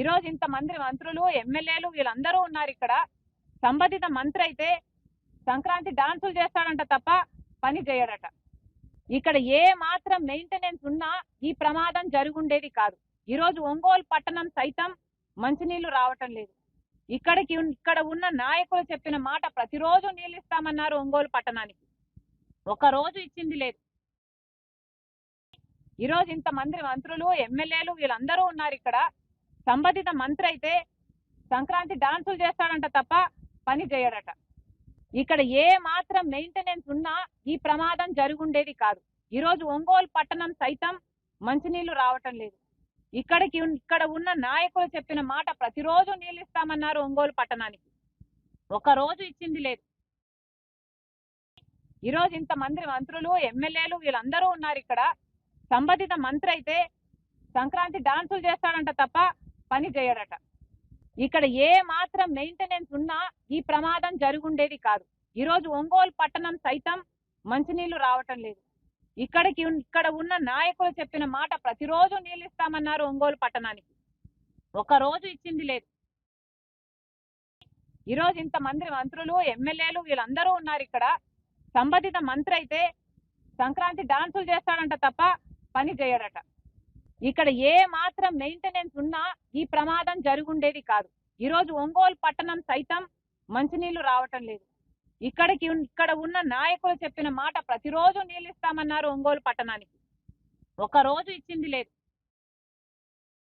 ఈ రోజు ఇంతమంది మంత్రులు ఎమ్మెల్యేలు వీళ్ళందరూ ఉన్నారు ఇక్కడ. సంబంధిత మంత్రి అయితే సంక్రాంతి డాన్సులు చేస్తాడంట తప్ప పని చేయడట. ఇక్కడ ఏ మాత్రం మెయింటెనెన్స్ ఉన్నా ఈ ప్రమాదం జరుగుండేది కాదు. ఈ రోజు ఒంగోలు పట్టణం సైతం మంచినీళ్ళు రావటం లేదు. ఇక్కడికి ఇక్కడ ఉన్న నాయకులు చెప్పిన మాట ప్రతిరోజు నీళ్ళు ఇస్తామన్నారు ఒంగోలు పట్టణానికి. ఒక రోజు ఇచ్చింది లేదు. ఈ రోజు ఇంతమంది మంత్రులు ఎమ్మెల్యేలు వీళ్ళందరూ ఉన్నారు ఇక్కడ. సంబంధిత మంత్రి అయితే సంక్రాంతి డాన్సులు చేస్తాడంట తప్ప పని చేయడట. ఇక్కడ ఏ మాత్రం మెయింటెనెన్స్ ఉన్నా ఈ ప్రమాదం జరుగుండేది కాదు. ఈ రోజు ఒంగోలు పట్టణం సైతం మంచినీళ్ళు రావటం లేదు. ఇక్కడికి ఇక్కడ ఉన్న నాయకులు చెప్పిన మాట ప్రతిరోజు నీళ్ళు ఇస్తామన్నారు ఒంగోలు పట్టణానికి. ఒక రోజు ఇచ్చింది లేదు. ఈ రోజు ఇంతమంది మంత్రులు ఎమ్మెల్యేలు వీళ్ళందరూ ఉన్నారు ఇక్కడ. సంబంధిత మంత్రి అయితే సంక్రాంతి డాన్సులు చేస్తాడంట తప్ప పని చేయడట. ఇక్కడ ఏ మాత్రం మెయింటెనెన్స్ ఉన్నా ఈ ప్రమాదం జరుగుండేది కాదు. ఈ రోజు ఒంగోలు పట్టణం సైతం మంచినీళ్ళు రావటం లేదు. ఇక్కడికి ఇక్కడ ఉన్న నాయకులు చెప్పిన మాట ప్రతిరోజు నీళ్ళు ఇస్తామన్నారు ఒంగోలు పట్టణానికి. ఒక రోజు ఇచ్చింది లేదు. ఈ రోజు ఇంతమంది మంత్రులు ఎమ్మెల్యేలు వీళ్ళందరూ ఉన్నారు ఇక్కడ. సంబంధిత మంత్రి అయితే సంక్రాంతి డాన్సులు చేస్తాడంట తప్ప పని చేయడట. ఇక్కడ ఏ మాత్రం మెయింటెనెన్స్ ఉన్నా ఈ ప్రమాదం జరుగుండేది కాదు. ఈ రోజు ఒంగోలు పట్టణం సైతం మంచినీళ్ళు రావటం లేదు. ఇక్కడికి ఇక్కడ ఉన్న నాయకులు చెప్పిన మాట ప్రతిరోజు నీళ్ళు ఇస్తామన్నారు ఒంగోలు పట్టణానికి. ఒక రోజు ఇచ్చింది లేదు.